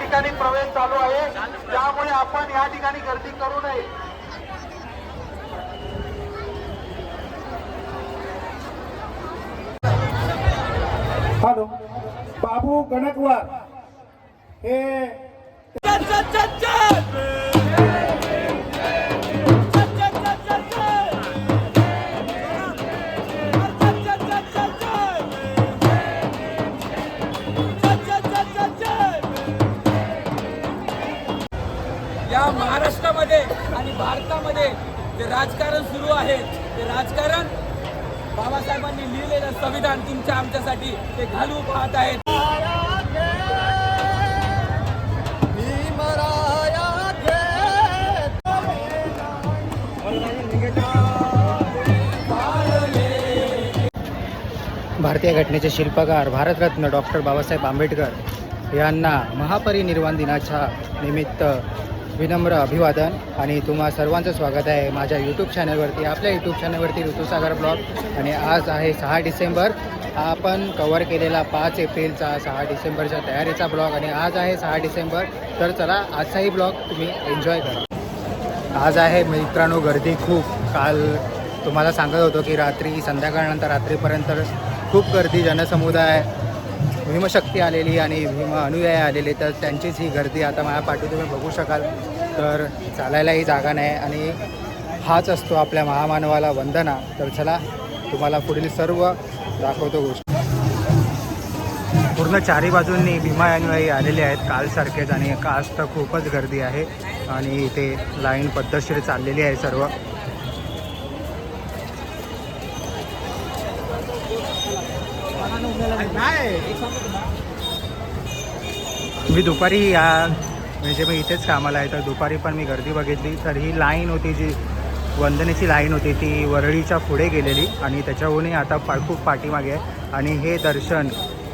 ठिकाणी प्रवेश चालू आहे. त्यामुळे आपण या ठिकाणी गर्दी करू नये. हॅलो. बाबू गणकवार. हे आमच्यासाठी ते घालू पाहत आहेत. भारतीय घटनेचे शिल्पकार भारतरत्न डॉक्टर बाबासाहेब आंबेडकर यांना महापरिनिर्वाण दिनाच्या निमित्त विनम्र अभिवादन आणि तुम्हा सर्वांचं स्वागत आहे माझ्या यूट्यूब चॅनलवरती आपल्या यूट्यूब चॅनलवरती ऋतुसागर ब्लॉग आणि आज आहे सहा डिसेंबर. आपण कवर केलेला पाच एप्रिलचा सहा डिसेंबरच्या तयारीचा ब्लॉग आणि आज आहे सहा डिसेंबर. तर चला आजचाही ब्लॉग तुम्ही एन्जॉय करा. आज आहे मित्रांनो गर्दी खूप. काल तुम्हाला सांगत होतो की रात्री संध्याकाळनंतर रात्रीपर्यंत खूप गर्दी जनसमुदाय भीमशक्ती आलेली आणि भीम अनुयायी आलेले तर त्यांचीच ही गर्दी आता माझ्या पाठी तुम्ही बघू शकाल. तर चालायलाही जागा नाही आणि हाच असतो आपल्या महामानवाला वंदना. तर चला तुम्हाला पुढील सर्व दाखवतो गोष्ट. पूर्ण चारी बाजूंनी भीमा अनुयायी आलेले आहेत. कालसारखेच आणि आज तर खूपच गर्दी आहे. आणि इथे लाईन पद्धतशीर चाललेली आहे सर्व. मी दुपारी या म्हणजे मी इथेच कामाला आहे तर दुपारी पण मी गर्दी बघितली. तर ही लाईन होती जी वंदनेची लाईन होती ती वरळीच्या पुढे गेलेली. आणि त्याच्याहूनही आता पा खूप पाठीमागे आहे. आणि हे दर्शन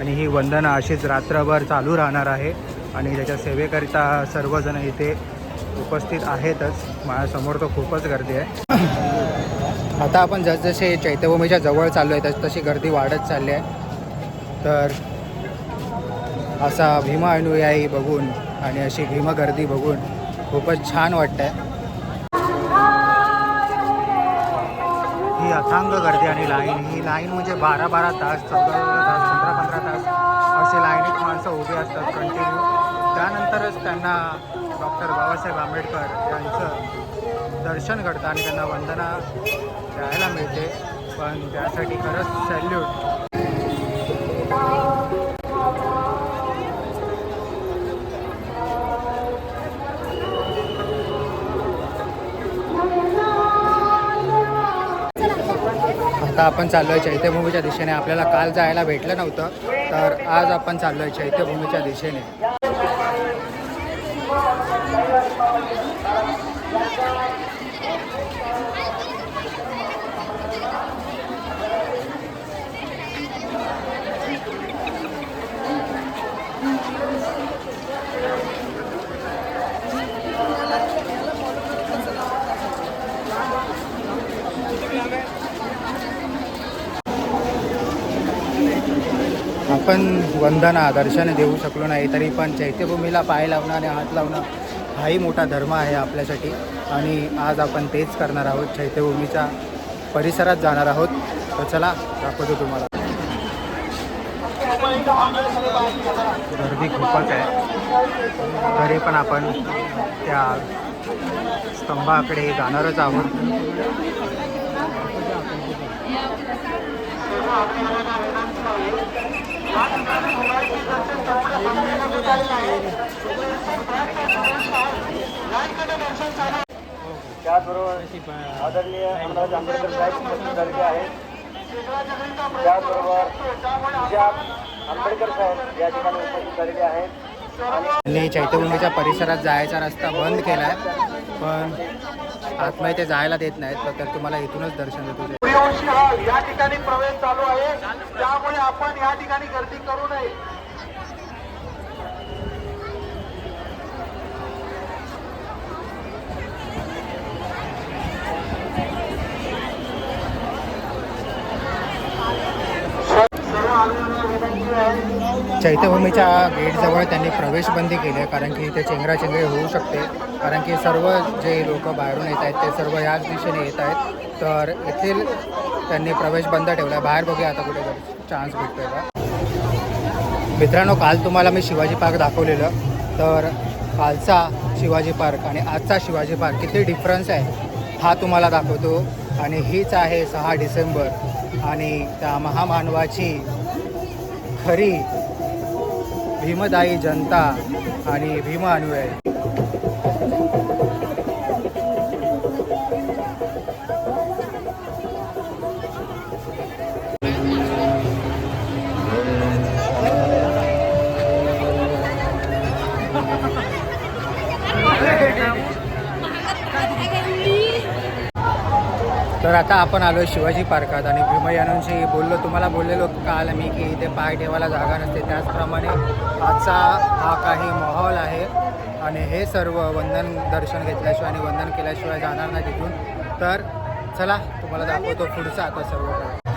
आणि ही वंदना अशीच रात्रभर चालू राहणार आहे. आणि त्याच्या सेवेकरिता सर्वजण इथे उपस्थित आहेतच. माझ्यासमोर तर खूपच गर्दी आहे. आता आपण जसजसे चैत्यभूमीच्या जवळ चाललो आहे तस तशी गर्दी वाढत चालली आहे. तर असा भीमा अनुयायी बघून आणि अशी भीमगर्दी बघून खूपच छान वाटतंय. ही अथांग गर्दी आणि लाईन ही लाईन म्हणजे बारा बारा तास चौदा चौदा तास पंधरा पंधरा तास असे लाईनीत माणसं उभी असतात कंटिन्यू त्यानंतरच त्यांना डॉक्टर बाबासाहेब आंबेडकर यांचं दर्शन घडतं आणि त्यांना वंदना द्यायला मिळते. पण त्यासाठी खरंच सॅल्यूट. आता आपण चाललो आहे चैत्यभूमीच्या दिशेने. आपल्याला काल जायला भेटलं नव्हतं तर आज आपण चाललो आहे चैत्यभूमीच्या दिशेने. आपण वंदना दर्शन देऊ शकलो नाही तरी पण चैत्यभूमीला पाय लावणं आणि हात लावणं हाही मोठा धर्म आहे आपल्यासाठी. आणि आज आपण तेच करणार आहोत चैत्यभूमीच्या परिसरात जाणार आहोत. तर चला दाखवतो तुम्हाला. गर्दी खूपच आहे. तरी पण आपण त्या स्तंभाकडे जाणारच आहोत. त्याचबरोबर आदरणीय आमदार आंबेडकर साहेब उपस्थित झालेले आहेत त्याचबरोबर विजय आंबेडकर साहेब या ठिकाणी उपस्थित झालेले आहेत. त्यांनी चैत्यभूमीच्या परिसरात जायचा रस्ता बंद केला आहे पण आतमध्ये ते जायला देत नाहीत तर तुम्हाला इथूनच दर्शन देतो. या ठिकाणी प्रवेश चालू आहे. त्यामुळे आपण या ठिकाणी गर्दी करू नये. चैत्यभूमीच्या गेटजवळ त्यांनी प्रवेशबंदी केली आहे कारण की इथे चेंगराचेंगरी होऊ शकते. कारण की सर्व जे लोक बाहेरून येत आहेत ते सर्व याच दिशेने येत आहेत. तर येथील त्यांनी प्रवेश बंद ठेवला आहे बाहेर बघूया आता कुठे चान्स भेटतोय का. मित्रांनो काल तुम्हाला मी शिवाजी पार्क दाखवलेलं. तर कालचा शिवाजी पार्क आणि आजचा शिवाजी पार्क किती डिफरन्स आहे हा तुम्हाला दाखवतो. आणि हीच आहे सहा डिसेंबर. आणि त्या महामानवाची खरी भीमदायी जनता आणि भीमा अनुयायी. तर आता आपण आलो शिवाजी पार्कात आणि भीमयानांशी बोललो तुम्हाला बोललेलो काल मी की इथे पाय ठेवायला जागा नसते. त्याचप्रमाणे आजचा हा काही माहोल आहे आणि हे सर्व वंदन दर्शन घेतल्याशिवाय आणि वंदन केल्याशिवाय जाणार नाही तिथून तर चला तुम्हाला दाखवतो पुढचं आता सर्व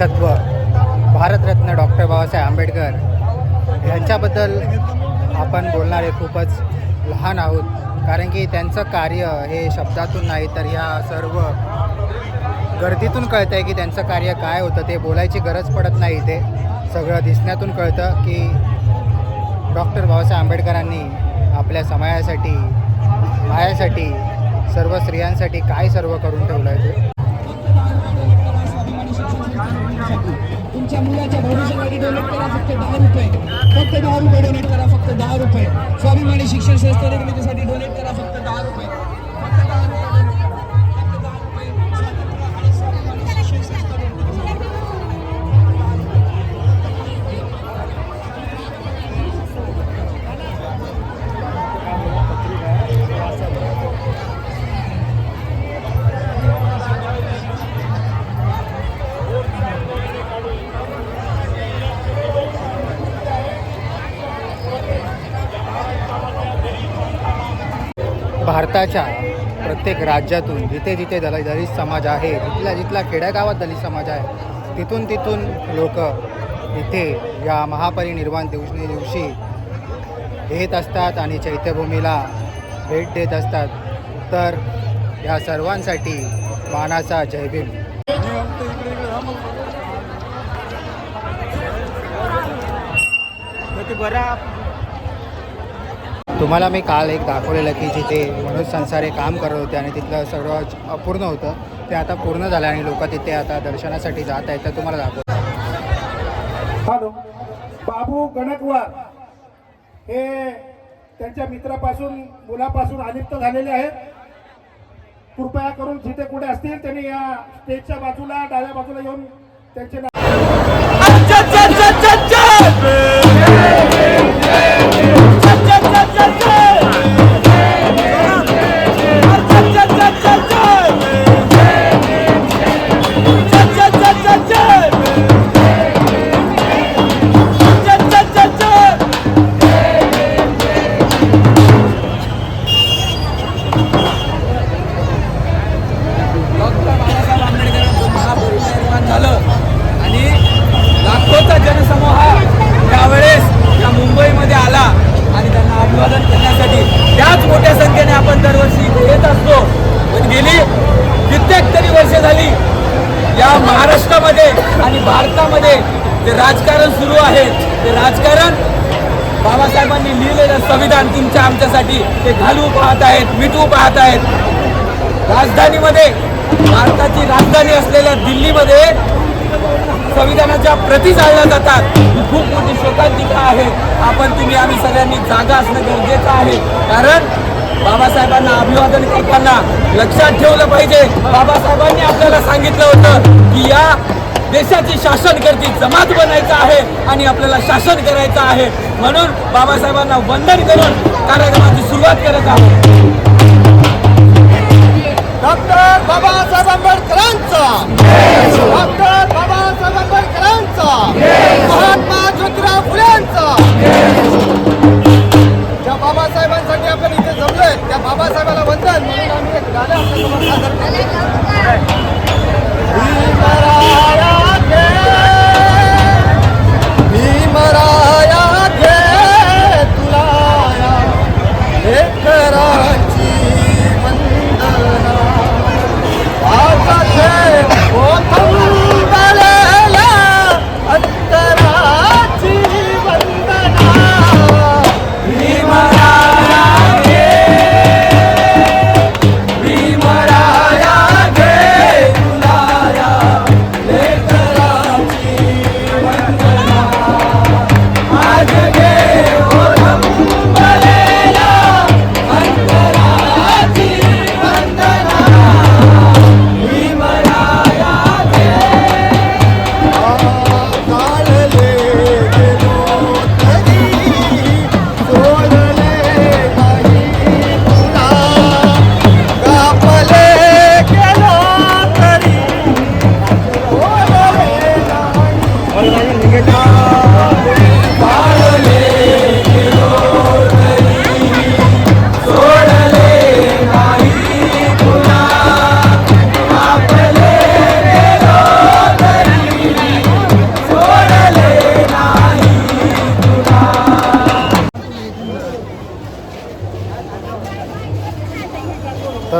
सत्व भारतरत्न डॉक्टर बाबासाहेब आंबेडकर यांच्याबद्दल आपण बोलणारे खूपच लहान आहोत. कारण की त्यांचं कार्य हे शब्दातून नाही तर ह्या सर्व गर्दीतून कळतं आहे की त्यांचं कार्य काय होतं ते बोलायची गरज पडत नाही इथे. सगळं दिसण्यातून कळतं की डॉक्टर बाबासाहेब आंबेडकरांनी आपल्या समाजासाठी मायासाठी सर्व स्त्रियांसाठी काय सर्व करून ठेवलं आहे ते. तुमच्या मुलाच्या भविष्यासाठी डोनेट करा फक्त दहा रुपये. फक्त दहा रुपये डोनेट करा फक्त दहा रुपये. स्वाभिमानी शिक्षण संस्था निर्मितीसाठी डोनेट करा फक्त दहा रुपये. भारताच्या प्रत्येक राज्यातून जिथे जिथे दल दलित समाज आहे जिथल्या जिथल्या खेड्यागावात दलित समाज आहे तिथून तिथून लोक इथे या महापरिनिर्वाण दिवशी दिवशी येत असतात आणि चैत्यभूमीला भेट देत असतात. तर या सर्वांसाठी मानाचा जयभीम तुम्हाला मी काल एक दाखवलेलं की जिथे मनोज संसारे काम करत होते आणि तिथलं सर्व अपूर्ण होतं ते आता पूर्ण झालं आणि लोक तिथे आता दर्शनासाठी जात आहेत तर तुम्हाला दाखवतो. हॅलो बाबू गणकवार. हे त्यांच्या मित्रापासून मुलापासून अलिप्त झालेले आहेत. कृपया करून जिथे कुठे असतील त्यांनी या स्टेजच्या बाजूला डाव्या बाजूला येऊन त्यांचे राजकारण सुरू आहे. ते राजकारण बाबासाहेबांनी लिहिलेलं संविधान तुमच्या आमच्यासाठी ते घालू पाहत आहेत मिटवू पाहत आहेत. राजधानीमध्ये भारताची राजधानी असलेल्या दिल्लीमध्ये संविधानाच्या प्रती जाळल्या जातात. ही खूप मोठी शोकांतिका आहे. आपण तुम्ही आम्ही सगळ्यांनी जागा असणं गरजेचं आहे. कारण बाबासाहेबांना अभिवादन करताना लक्षात ठेवलं पाहिजे. बाबासाहेबांनी आपल्याला सांगितलं होतं की या देशाची शासन करती जमात बनायचं आहे आणि आपल्याला शासन करायचं आहे. म्हणून बाबासाहेबांना वंदन करून कार्यक्रमाची सुरुवात करत आहोत. डॉक्टर बाबासाहेब आंबेडकरांचा. डॉक्टर बाबासाहेब बाबासाहेब आंबेडकरांचा महात्मा ज्योतिराव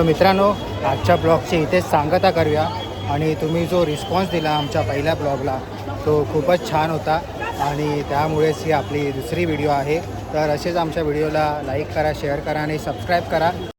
तर मित्रांनो आजच्या ब्लॉगची इथेच सांगता करूया. आणि तुम्ही जो रिस्पॉन्स दिला आमच्या पहिल्या ब्लॉगला तो खूपच छान होता. आणि त्यामुळेच ही आपली दुसरी व्हिडिओ आहे. तर असेच आमच्या व्हिडिओला लाईक करा शेअर करा आणि सबस्क्राईब करा.